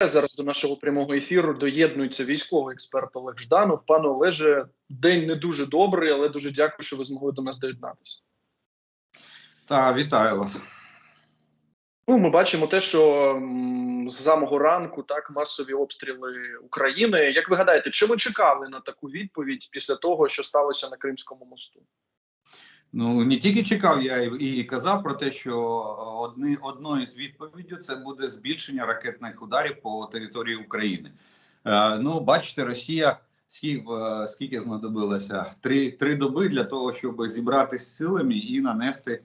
Зараз до нашого прямого ефіру доєднується військовий експерт Олег Жданов. Пане Олеже, день не дуже добрий, але дуже дякую, що ви змогли до нас доєднатися. Та вітаю вас. Ну, ми бачимо те, що з самого ранку так масові обстріли України. Як ви гадаєте, чи ви чекали на таку відповідь після того, що сталося на Кримському мосту? Ну не тільки чекав, я і, казав про те, що одні, одною з відповіддю це буде збільшення ракетних ударів по території України. Е, ну, бачите, Росія скільки, е, скільки знадобилося? Три, три доби для того, щоб зібратися з силами і нанести.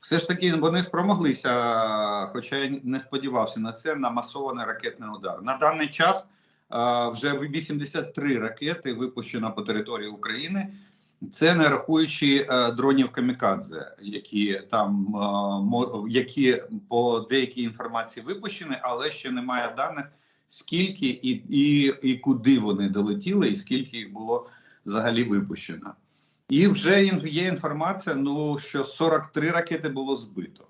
Все ж таки вони спромоглися, хоча я не сподівався на це, на масований ракетний удар. На даний час е, вже 83 ракети випущено по території України. Це не рахуючи е, дронів камікадзе, які там е, які по деякій інформації випущені, але ще немає даних, скільки і, і, і куди вони долетіли, і скільки їх було взагалі випущено. І вже є інформація, ну що 43 ракети було збито.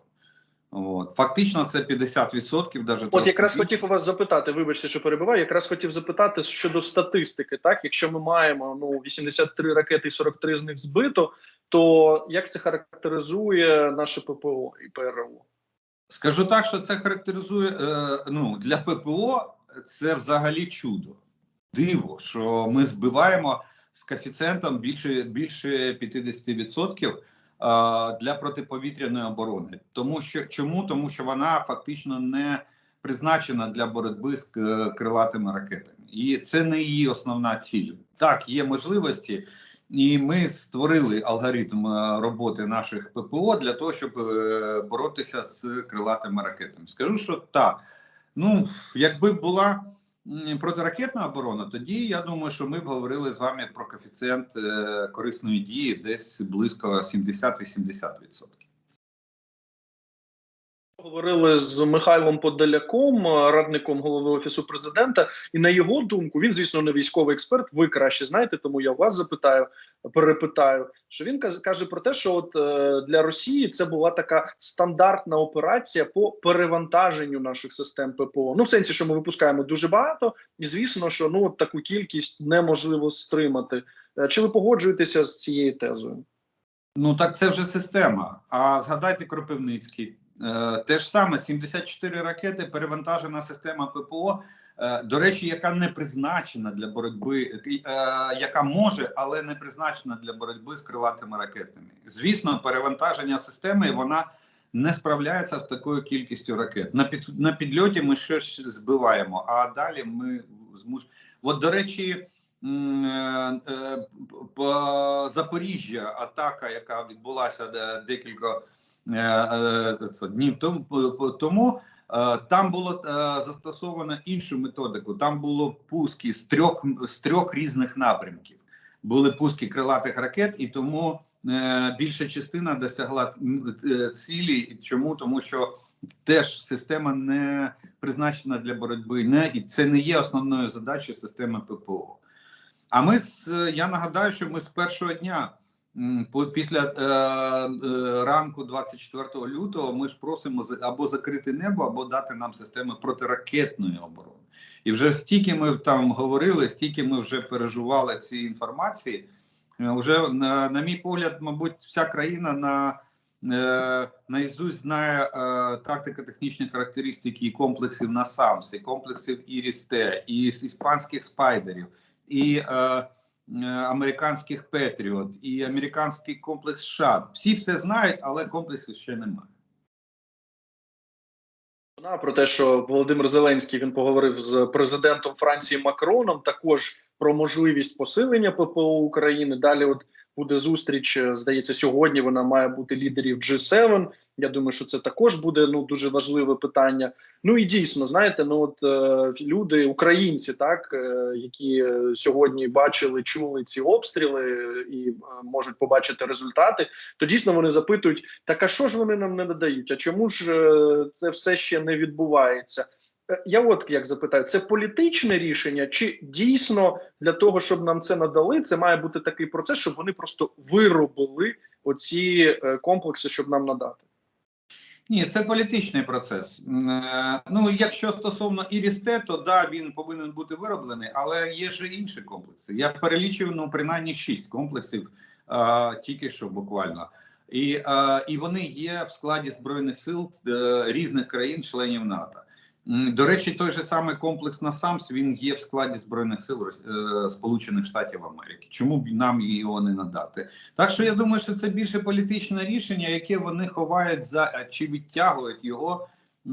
От. Фактично, це 50%. Даже От якраз хотів у вас запитати, вибачте, що перебиваю. Якраз хотів запитати щодо статистики. Так, якщо ми маємо ну 83 ракети, і 43 з них збито, то як це характеризує наше ППО і ПРО? Скажу так, що це характеризує е, ну для ППО. Це взагалі чудо, диво, що ми збиваємо з коефіцієнтом більше більше 50% для протиповітряної оборони, тому що чому тому, що вона фактично не призначена для боротьби з крилатими ракетами, і це не її основна ціль. Так, є можливості, і ми створили алгоритм роботи наших ППО для того, щоб боротися з крилатими ракетами. Скажу, що так. Ну, якби була протиракетна оборона, тоді я думаю, що ми б говорили з вами про коефіцієнт е, корисної дії десь близько 70-80%. Говорили з Михайлом Подоляком, радником голови офісу президента, і на його думку, він, звісно, не військовий експерт. Ви краще знаєте, тому я вас запитаю, перепитаю. Що він каже про те, що от е, для Росії це була така стандартна операція по перевантаженню наших систем ППО. Ну, в сенсі, що ми випускаємо дуже багато, і звісно, що ну от таку кількість неможливо стримати. Е, чи ви погоджуєтеся з цією тезою? Ну так це вже система. А згадайте Кропивницький. Е, те ж саме 74 ракети, перевантажена система ППО. Е, до речі, яка не призначена для боротьби, е, яка може, але не призначена для боротьби з крилатими ракетами. Звісно, перевантаження системи вона не справляється в такою кількістю ракет. На під на підльоті ми щось збиваємо, а далі ми змуж. От, до речі, по Запоріжжя атака, яка відбулася декілька днів тому. Е, там було застосовано іншу методику. Там було пуски з трьох з трьох різних напрямків. Були пуски крилатих ракет, і тому більша частина досягла цілі. Чому тому, що теж система не призначена для боротьби, не і це не є основною задачею системи ППО. А ми з я нагадаю, що ми з першого дня після е, е, ранку 24 лютого ми ж просимо або закрити небо, або дати нам системи протиракетної оборони. І вже стільки ми там говорили, стільки ми вже переживали ці інформації. Е, вже на, на мій погляд, мабуть, вся країна на е, наізусть знає е, тактико-технічні характеристики і комплексів НАСАМС, і комплексів ІРІСТЕ, і іспанських спайдерів. і Е, американських Петріот і американський комплекс ШАД. Всі все знають, але комплексів ще немає. Про те, що Володимир Зеленський він поговорив з президентом Франції Макроном, також про можливість посилення ППО України. Далі, от буде зустріч. Е, здається, сьогодні вона має бути лідерів G7. Я думаю, що це також буде ну дуже важливе питання. Ну і дійсно, знаєте, ну от е, люди, українці, так е, які сьогодні бачили, чули ці обстріли і е, можуть побачити результати, то дійсно вони запитують: так а що ж вони нам не надають? А чому ж е, це все ще не відбувається? Е, я от як запитаю, це політичне рішення, чи дійсно для того, щоб нам це надали, це має бути такий процес, щоб вони просто виробили оці е, комплекси, щоб нам надати? Ні, це політичний процес. Е, Ну, якщо стосовно Ірісте, то да, він повинен бути вироблений, але є ж інші комплекси. Я перелічив ну принаймні шість комплексів а, тільки що буквально. І, а, і вони є в складі збройних сил різних країн-членів НАТО. До речі, той же самий комплекс НАСАМС він є в складі збройних сил е, Сполучених Штатів Америки. Чому б нам його не надати? Так що я думаю, що це більше політичне рішення, яке вони ховають за чи відтягують його, е,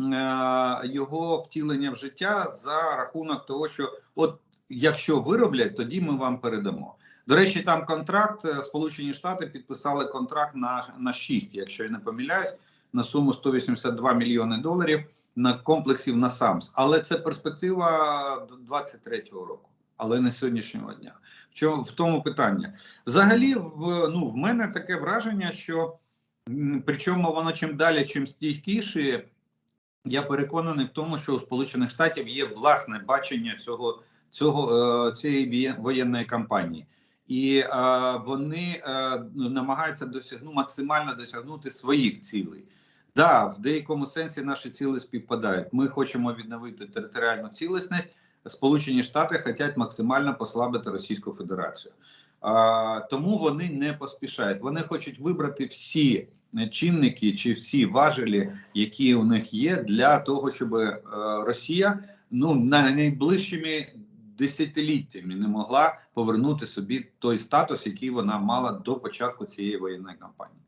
його втілення в життя за рахунок того, що от якщо вироблять, тоді ми вам передамо. До речі, там контракт е, Сполучені Штати підписали контракт на, на 6, якщо я не помиляюсь, на суму 182 мільйони доларів на комплексів на САМС. Але це перспектива до 23-го року, але не сьогоднішнього дня. В чому в тому питання? Взагалі, в ну в мене таке враження, що причому воно чим далі, чим стійкіше, я переконаний в тому, що у Сполучених Штатів є власне бачення цього, цього е, цієї воєнної кампанії. І е, вони е, намагаються досягнути максимально досягнути своїх цілей. Да, в деякому сенсі наші цілі співпадають. Ми хочемо відновити територіальну цілісність. Сполучені Штати хочуть максимально послабити Російську Федерацію. А, тому вони не поспішають. Вони хочуть вибрати всі чинники чи всі важелі, які у них є, для того, щоб е, Росія ну на найближчими десятиліттями не могла повернути собі той статус, який вона мала до початку цієї воєнної кампанії.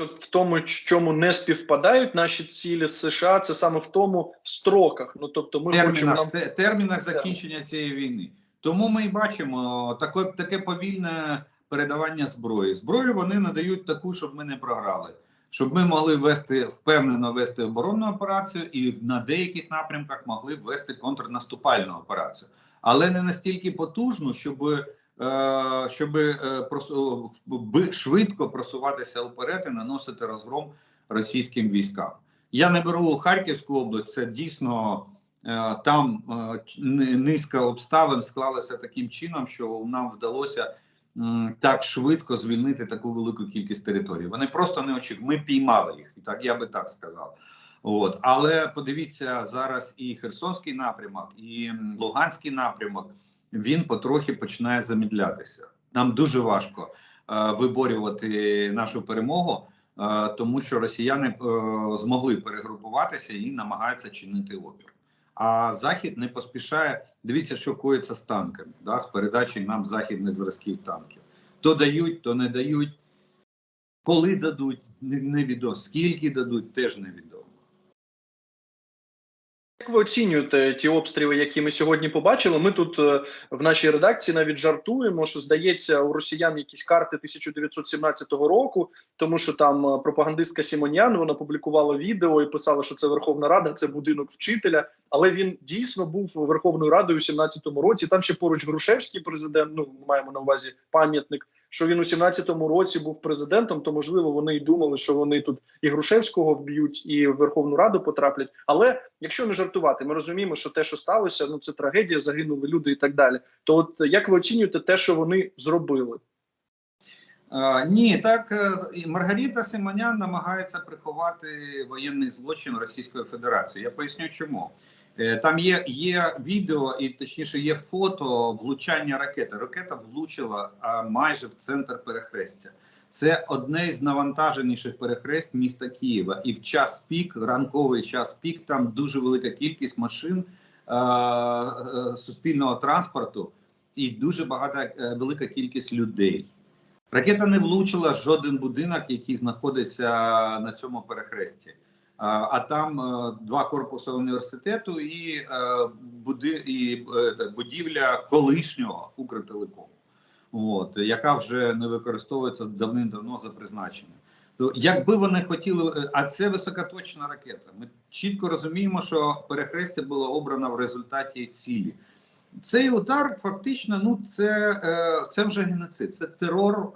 Що в тому, чому не співпадають наші цілі з США, це саме в тому в строках. Ну тобто, ми хочемо термінах, нам те- термінах закінчення цієї війни. Тому ми і бачимо таке, таке повільне передавання зброї. Зброю вони надають таку, щоб ми не програли, щоб ми могли вести впевнено вести оборонну операцію, і на деяких напрямках могли вести контрнаступальну операцію, але не настільки потужну, щоб. Е, Щоб е, швидко просуватися вперед і наносити розгром російським військам. Я не беру Харківську область, це дійсно е, там низка обставин склалася таким чином, що нам вдалося так швидко звільнити таку велику кількість територій. Вони просто не очікували. Ми піймали їх, і так я би так сказав. От, але подивіться зараз і Херсонський напрямок, і Луганський напрямок. Він потрохи починає замідлятися. Нам дуже важко е, виборювати нашу перемогу. Е, тому що росіяни е, змогли перегрупуватися і намагаються чинити опір. А захід не поспішає. Дивіться, що коїться з танками, да, з передачі нам західних зразків танків. То дають, то не дають. Коли дадуть, не- невідомо. Скільки дадуть, теж невідомо. Як ви оцінюєте ті обстріли, які ми сьогодні побачили? Ми тут е, в нашій редакції навіть жартуємо, що здається, у росіян якісь карти 1917 року, тому що там е, пропагандистка Сімонян вона публікувала відео і писала, що це Верховна Рада, це будинок вчителя. Але він дійсно був Верховною Радою у 17-му році. Там ще поруч Грушевський президент. Ну маємо на увазі пам'ятник. Що він у 17-му році був президентом, то можливо вони й думали, що вони тут і Грушевського вб'ють, і в Верховну Раду потраплять. Але якщо не жартувати, ми розуміємо, що те, що сталося, ну це трагедія, загинули люди і так далі. То, от як ви оцінюєте те, що вони зробили? А, ні, так е, Маргарита Симонян намагається приховати воєнний злочин Російської Федерації. Я поясню, чому там є, є відео, і точніше є фото влучання ракети. Ракета влучила майже в центр перехрестя. Це одне із навантаженіших перехрест міста Києва. І в час пік, ранковий час пік, там дуже велика кількість машин е, е, суспільного транспорту і дуже багата е, велика кількість людей. Ракета не влучила жоден будинок, який знаходиться на цьому перехресті. А, там е, два корпуси університету і, е, е, будівля колишнього Укртелекому, от, яка вже не використовується давним-давно за призначенням. То якби вони хотіли, а це високоточна ракета. Ми чітко розуміємо, що перехрестя було обрано в результаті цілі. Цей удар фактично, ну це, це вже геноцид, це терор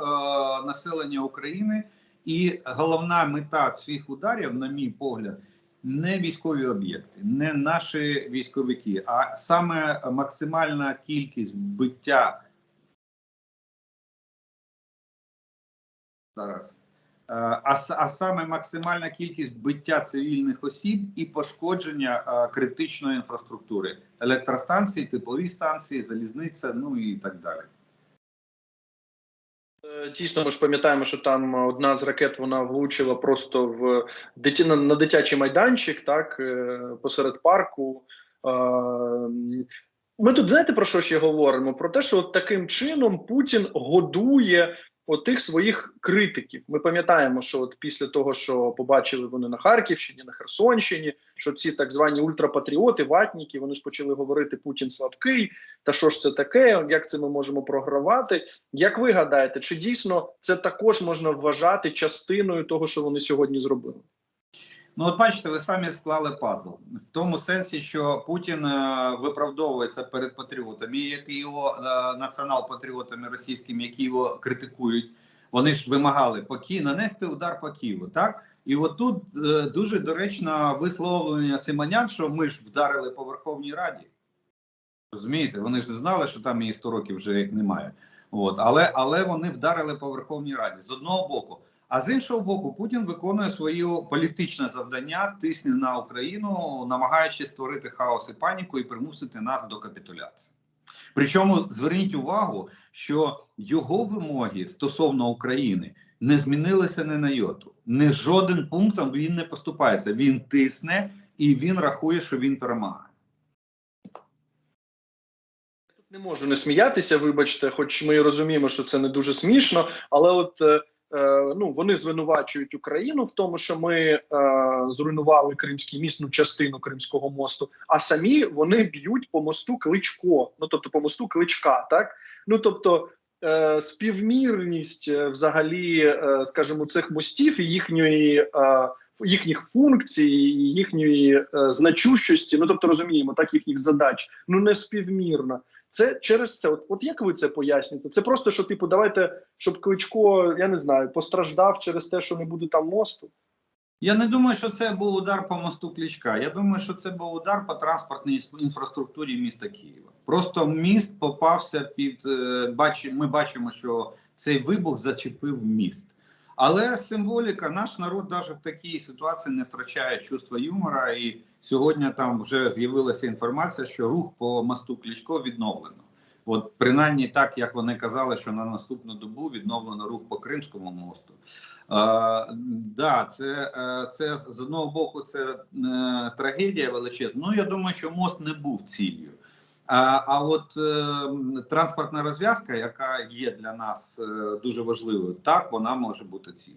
населення України. І головна мета цих ударів, на мій погляд, не військові об'єкти, не наші військовики, а саме максимальна кількість вбиття. Зараз. А, а саме максимальна кількість биття цивільних осіб і пошкодження е, критичної інфраструктури. Електростанції, теплові станції, залізниця, ну і так далі. Е, Дійсно, ми ж пам'ятаємо, що там одна з ракет вона влучила просто в дитя, на, на дитячий майданчик, так е, посеред парку. Е, Ми тут знаєте про що ще говоримо? Про те, що от таким чином Путін годує отих своїх критиків. Ми пам'ятаємо, що от після того, що побачили вони на Харківщині, на Херсонщині, що ці так звані ультрапатріоти, ватніки, вони ж почали говорити Путін слабкий. Та що ж це таке? Як це ми можемо програвати? Як ви гадаєте, чи дійсно це також можна вважати частиною того, що вони сьогодні зробили? Ну, от бачите, ви самі склали пазл в тому сенсі, що Путін е, виправдовується перед патріотами, які його е, націонал-патріотами російськими, які його критикують. Вони ж вимагали по нанести удар по Києву, так? І от тут е, дуже доречно висловлення Симонян, що ми ж вдарили по Верховній Раді. Розумієте, вони ж не знали, що там її 100 років вже немає. От, але, але вони вдарили по Верховній Раді з одного боку. А з іншого боку, Путін виконує своє політичне завдання, тисне на Україну, намагаючись створити хаос і паніку і примусити нас до капітуляції. Причому зверніть увагу, що його вимоги стосовно України не змінилися ні на йоту. Не жоден пунктом він не поступається. Він тисне і він рахує, що він перемагає. Тут не можу не сміятися, вибачте, хоч ми розуміємо, що це не дуже смішно, але от е, ну вони звинувачують Україну в тому, що ми е, зруйнували кримський міст, ну частину Кримського мосту, а самі вони б'ють по мосту Кличко, ну тобто по мосту Кличка, так ну тобто. е, Співмірність е, взагалі, е, скажімо, цих мостів і їхньої е, їхніх функцій, їхньої е, значущості, ну тобто розуміємо, так їхніх задач, ну не співмірна. Це через це. От, от як ви це пояснюєте? Це просто що, типу, давайте, щоб Кличко, я не знаю, постраждав через те, що не буде там мосту. Я не думаю, що це був удар по мосту Кличка. Я думаю, що це був удар по транспортній інфраструктурі міста Києва. Просто міст попався під е, Ми бачимо, що цей вибух зачепив міст. Але символіка, наш народ навіть в такій ситуації не втрачає чувства юмора. І сьогодні там вже з'явилася інформація, що рух по мосту Кличко відновлено. От принаймні так, як вони казали, що на наступну добу відновлено рух по Кримському мосту. Е, да, це, е, це з одного боку це е, трагедія величезна. Ну я думаю, що мост не був ціллю. А, от е, транспортна розв'язка, яка є для нас е, дуже важливою, так вона може бути ціллю.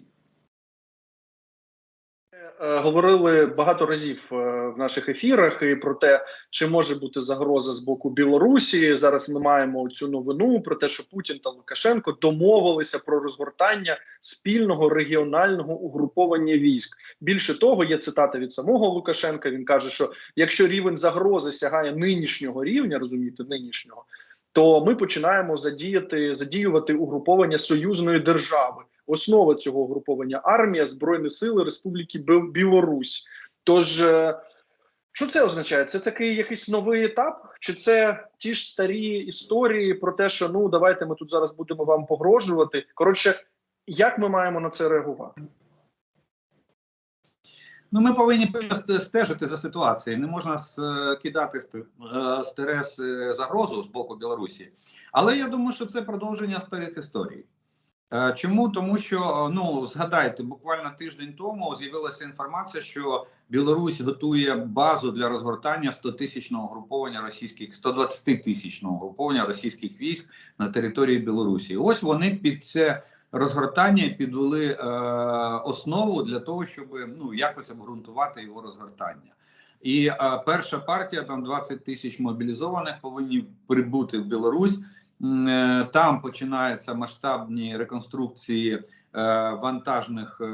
Е, Говорили багато разів е, в наших ефірах і про те, чи може бути загроза з боку Білорусі. Зараз ми маємо цю новину про те, що Путін та Лукашенко домовилися про розгортання спільного регіонального угруповання військ. Більше того, є цитата від самого Лукашенка. Він каже, що якщо рівень загрози сягає нинішнього рівня, розумієте, нинішнього, то ми починаємо задіяти задіювати угруповання союзної держави. Основа цього угруповання армія Збройні Сили Республіки Білорусь. Тож, е, що це означає? Це такий якийсь новий етап, чи це ті ж старі історії про те, що ну давайте ми тут зараз будемо вам погрожувати? Коротше, як ми маємо на це реагувати? Ну, ми повинні стежити за ситуацією. Не можна кидати е, стерес е, загрозу з боку Білорусі. Але я думаю, що це продовження старих історій. Е, Чому? Тому що ну згадайте, буквально тиждень тому з'явилася інформація, що Білорусь готує базу для розгортання 100-тисячного груповання російських 120-тисячного груповання російських військ на території Білорусі. Ось вони під це розгортання підвели е, основу для того, щоб ну якось обґрунтувати його розгортання. І е, перша партія, там 20 тисяч мобілізованих, повинні прибути в Білорусь. Е, Там починаються масштабні реконструкції е, вантажних е,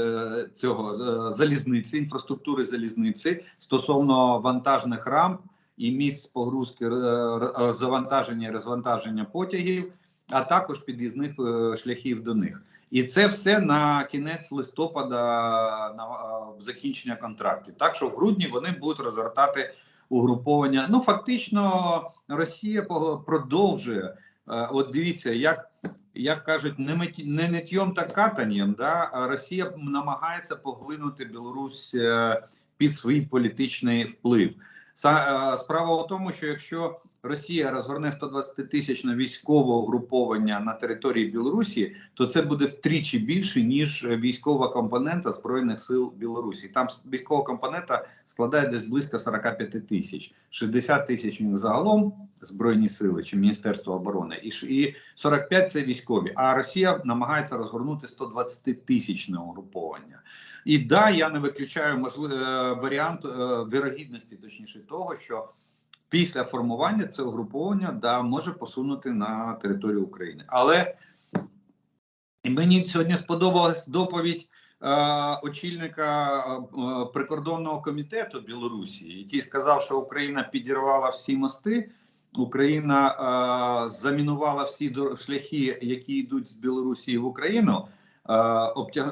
е, цього залізниці, інфраструктури залізниці стосовно вантажних рамп і місць погрузки завантаження і розвантаження потягів, а також під'їзних шляхів до них. І це все на кінець листопада на закінчення контрактів. Так що в грудні вони будуть розгортати угруповання. Ну фактично, Росія продовжує. е, От дивіться, як як кажуть, не мит... не нитьом та катанням, да, Росія намагається поглинути Білорусь е, під свій політичний вплив. Е, Справа у тому, що якщо Росія розгорне 120 тисячне військове угруповання на території Білорусі, то це буде втричі більше ніж військова компонента збройних сил Білорусі. Там військова компонента складає десь близько 45 тисяч, 60 тисяч них загалом збройні сили чи Міністерство оборони, і ш- і 45 – це військові. А Росія намагається розгорнути 120 тисячне угруповання. І да, я не виключаю можливо варіант е, вірогідності, точніше того, що після формування цього угруповання да може посунути на територію України. Але мені сьогодні сподобалась доповідь е, очільника е, прикордонного комітету Білорусі, який сказав, що Україна підірвала всі мости. Україна е, замінувала всі шляхи, які йдуть з Білорусі в Україну,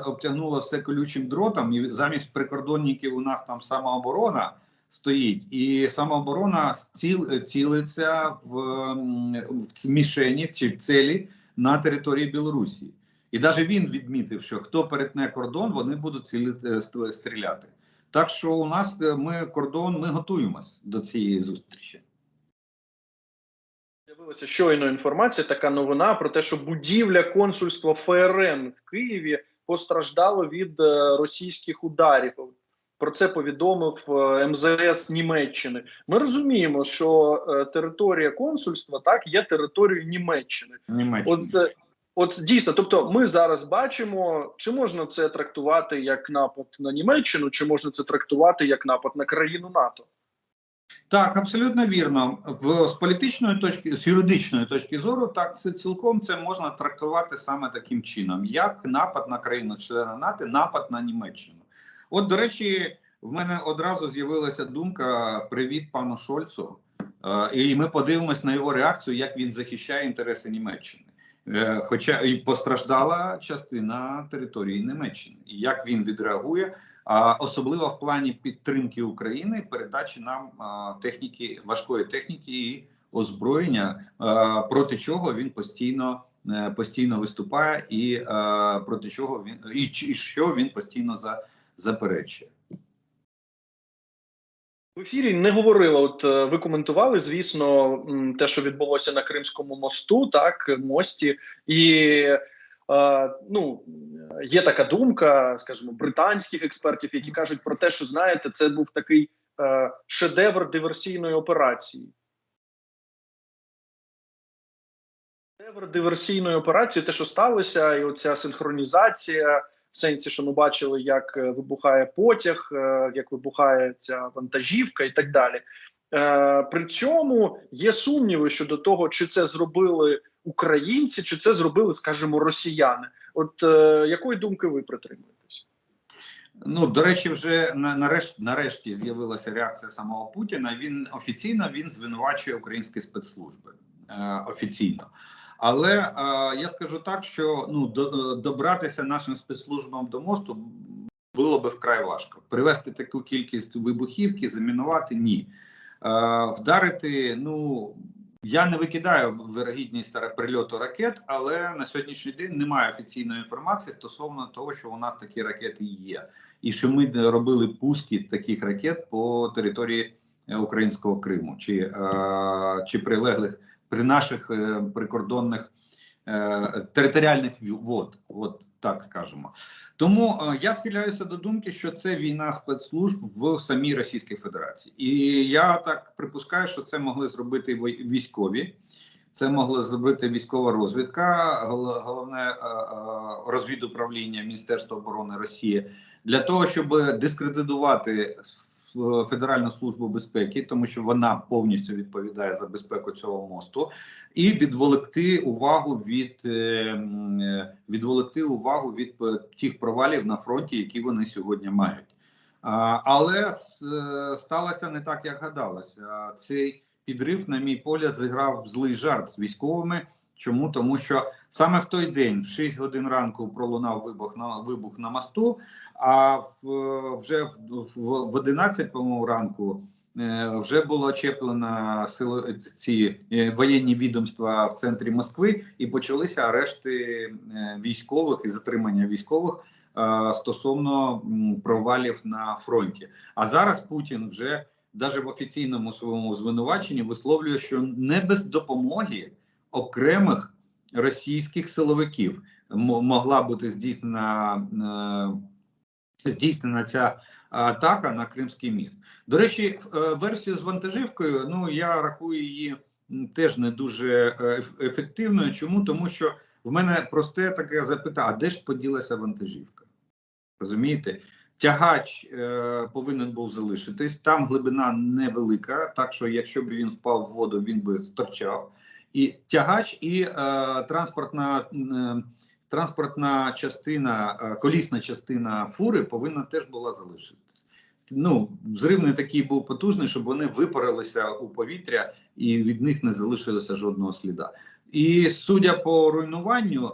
обтягнула все колючим дротом, і замість прикордонників у нас там самооборона стоїть, і самооборона ціл, цілиться в, в мішені чи в цілі на території Білорусі. І навіть він відмітив, що хто перетне кордон, вони будуть цілити, е, стріляти. Так що у нас е, ми кордон, ми готуємось до цієї зустрічі. З'явилася щойно інформація, така новина про те, що будівля консульства ФРН в Києві постраждала від е, російських ударів. Про це повідомив е, МЗС Німеччини. Ми розуміємо, що е, територія консульства так є територією Німеччини. Німеччина. От, е, от дійсно, тобто, ми зараз бачимо, чи можна це трактувати як напад на Німеччину, чи можна це трактувати як напад на країну НАТО. Так, абсолютно вірно. В з політичної точки, з юридичної точки зору, так це цілком це можна трактувати саме таким чином, як напад на країну члена НАТО, напад на Німеччину. От, до речі, в мене одразу з'явилася думка: привіт пану Шольцу. Е, і ми подивимось на його реакцію, як він захищає інтереси Німеччини. Е, Хоча і постраждала частина території Німеччини, і як він відреагує, а особливо в плані підтримки України, передачі нам техніки важкої техніки і озброєння, проти чого він постійно е, постійно виступає, і е, проти чого він і що він постійно за заперечує. В ефірі не говорила. От е, ви коментували, звісно, те, що відбулося на Кримському мосту, так мості, і е, ну є така думка, скажімо, британських експертів, які кажуть про те, що знаєте, це був такий е, шедевр диверсійної операції. Шедевр диверсійної операції, те, що сталося, і оця синхронізація. В сенсі, що ми бачили, як е, вибухає потяг, е, як вибухає ця вантажівка, і так далі. Е, При цьому є сумніви щодо того, чи це зробили українці, чи це зробили, скажімо, росіяни. От якої думки ви притримуєтесь? Ну до речі, вже на нарешті нарешті з'явилася реакція самого Путіна. Він офіційно він звинувачує українські спецслужби е, офіційно. Але е, я скажу так, що ну до, е, добратися нашим спецслужбам до мосту було би вкрай важко. Привезти таку кількість вибухівки, замінувати ні. Е, вдарити, ну я не викидаю вирогідність прильоту ракет, але на сьогоднішній день немає офіційної інформації стосовно того, що у нас такі ракети є, і що ми робили пуски таких ракет по території е, українського Криму чи, е, чи прилеглих при наших е, прикордонних е, територіальних вод, от так скажемо. Тому е, я схиляюся до думки, що це війна спецслужб в самій Російській Федерації, і я так припускаю, що це могли зробити військові. Це могло зробити військова розвідка, головне розвідуправління Міністерства оборони Росії для того, щоб дискредитувати Федеральну службу безпеки, тому що вона повністю відповідає за безпеку цього мосту, і відволікти увагу від е, е, відволікти увагу від тих провалів на фронті, які вони сьогодні мають. Але е, сталося не так, як гадалося. Цей підрив, на мій погляд, зіграв злий жарт з військовими. Чому? Тому що саме в той день, в 6 годин ранку, пролунав вибух на вибух на мосту. А в вже в, в, в 11 по-моєму, ранку е, вже було очеплено сили ці е, воєнні відомства в центрі Москви, і почалися арешти е, військових і затримання військових стосовно провалів на фронті. А зараз Путін вже навіть в офіційному своєму звинуваченні висловлює, що не без допомоги окремих російських силовиків могла бути здійснена. е, Здійснена ця атака на Кримський міст. До речі, е, версію з вантажівкою. Ну я рахую її теж не дуже е, ефективною. Чому? Тому що в мене просте таке запитання: а де ж поділася вантажівка? Розумієте? Тягач е, повинен був залишитись. Там глибина невелика, так що якщо б він впав в воду, він би сторчав. І тягач, і е, транспортна. Е, транспортна частина, е, колісна частина фури повинна теж була залишитися. Ну, взрив не такий був потужний, щоб вони випарилися у повітря і від них не залишилося жодного сліда. І судя по руйнуванню,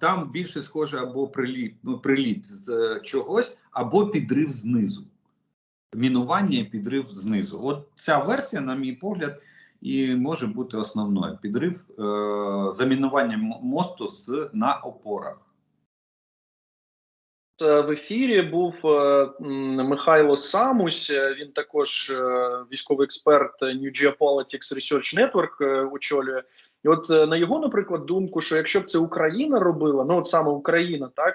там більше схоже або приліт, ну, приліт з чогось, або підрив знизу. Мінування і підрив знизу. От ця версія, на мій погляд, і може бути основною підрив е, замінування мосту з на опорах. Е, В ефірі був е, Михайло Самусь. е, Він також військовий експерт New Geopolitics Research Network очолює. І от на його, наприклад, думку, що якщо б це Україна робила, ну от саме Україна так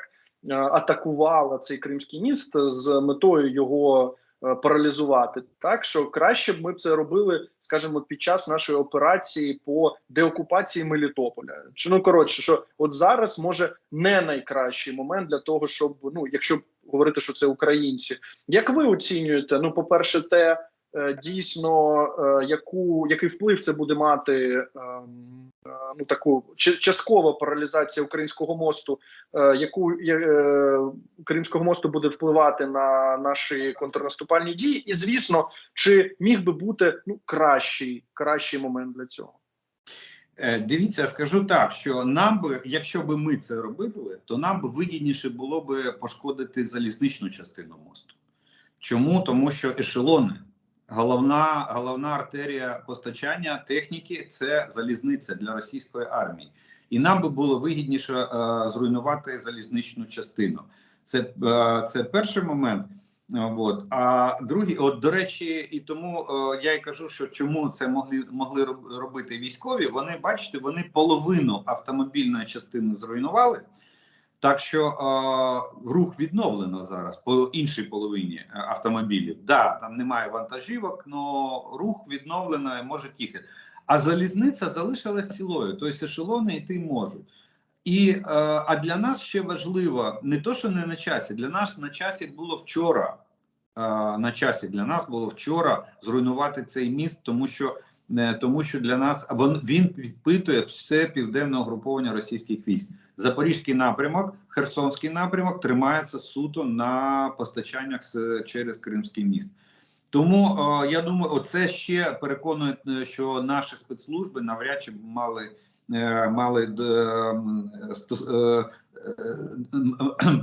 атакувала цей кримський міст з метою його паралізувати, так що краще б ми це робили, скажімо, під час нашої операції по деокупації Мелітополя. Чи ну коротше, що от зараз може не найкращий момент для того, щоб ну, якщо говорити, що це українці, як ви оцінюєте? Ну, по перше, те е, дійсно, е, яку який вплив це буде мати ем, е, ну таку часткова паралізація українського мосту, е, яку е, Кримського мосту буде впливати на наші контрнаступальні дії, і звісно, чи міг би бути ну кращий, кращий момент для цього? Е, Дивіться, скажу так, що нам би, якщо би ми це робили, то нам би вигідніше було би пошкодити залізничну частину мосту. Чому? Тому що ешелони, головна, головна артерія постачання техніки це залізниця для російської армії. І нам би було вигідніше е, зруйнувати залізничну частину. Це, е, це перший момент. От. А другий, от до речі, і тому е, я й кажу, що чому це могли могли робити військові. Вони бачите, вони половину автомобільної частини зруйнували. Так що е, рух відновлено зараз по іншій половині е, автомобілів. Да, там немає вантажівок, але рух відновлено і може їхати. А залізниця залишилась цілою, тобто ешелони йти можуть. І е, а для нас ще важливо не то, що не на часі. Для нас на часі було вчора. Е, на часі для нас було вчора зруйнувати цей міст, тому що тому що для нас він, підпитує все південне угруповання російських військ. Запорізький напрямок, Херсонський напрямок тримається суто на постачаннях через Кримський міст. Тому е, я думаю, оце ще переконує, е, що наші спецслужби навряд чи мали е, мали е, е,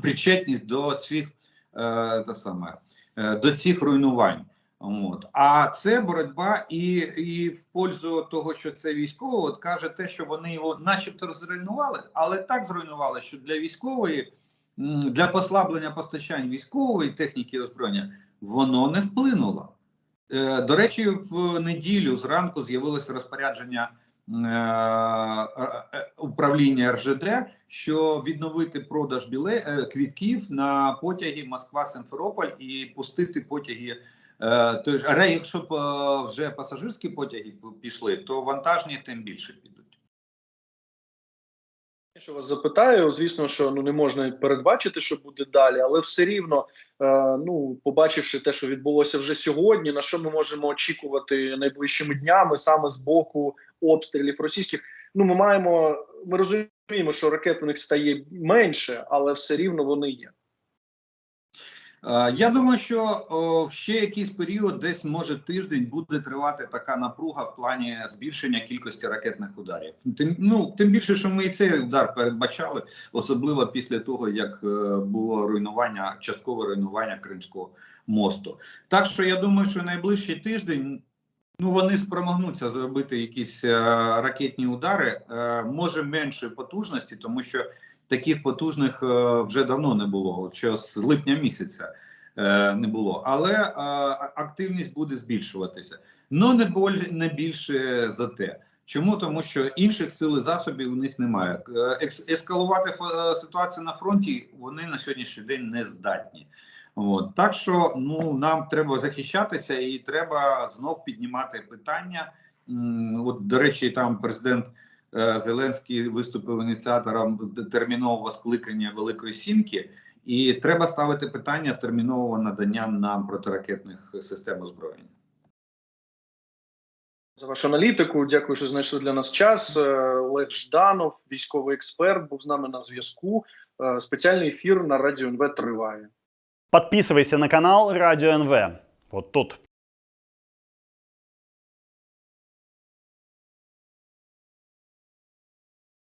причетність до цих е, те саме, е, до цих руйнувань. От. А це боротьба і, і в пользу того, що це військово, от каже те, що вони його начебто зруйнували, але так зруйнували, що для військової, для послаблення постачань військової техніки і озброєння воно не вплинуло. Е, До речі, в неділю зранку з'явилося розпорядження е, е, управління РЖД, що відновити продаж біле квітків на потяги Москва-Симферополь і пустити потяги. Е, той ж, але якщо е, вже пасажирські потяги пішли, то вантажні тим більше підуть. Що вас запитаю, звісно, що ну не можна передбачити, що буде далі, але все рівно, е, ну побачивши те, що відбулося вже сьогодні, на що ми можемо очікувати найближчими днями, саме з боку обстрілів російських. Ну, ми маємо, ми розуміємо, що ракет у них стає менше, але все рівно вони є. Е, Я думаю, що ще якийсь період, десь може тиждень, буде тривати така напруга в плані збільшення кількості ракетних ударів. Тим ну тим більше, що ми і цей удар передбачали, особливо після того, як е, було руйнування, часткове руйнування Кримського мосту. Так що я думаю, що найближчий тиждень ну вони спромогнуться зробити якісь е, ракетні удари, може меншої потужності, тому що таких потужних е, вже давно не було. Ще з липня місяця е, не було, але е, активність буде збільшуватися. Ну не не більше за те. Чому тому, що інших сил і засобів у них немає. Ескалувати ситуацію на фронті вони на сьогоднішній день не здатні. От так що ну нам треба захищатися, і треба знов піднімати питання. От до речі, там президент Зеленський виступив ініціатором термінового скликання Великої Сімки, і треба ставити питання термінового надання нам протиракетних систем озброєння. За вашу аналітику. Дякую, що знайшли для нас час. Е, Олег Жданов, військовий експерт, був з нами на зв'язку. Е, Спеціальний ефір на радіо НВ триває. Подписывайся на канал Радио НВ. Вот тут.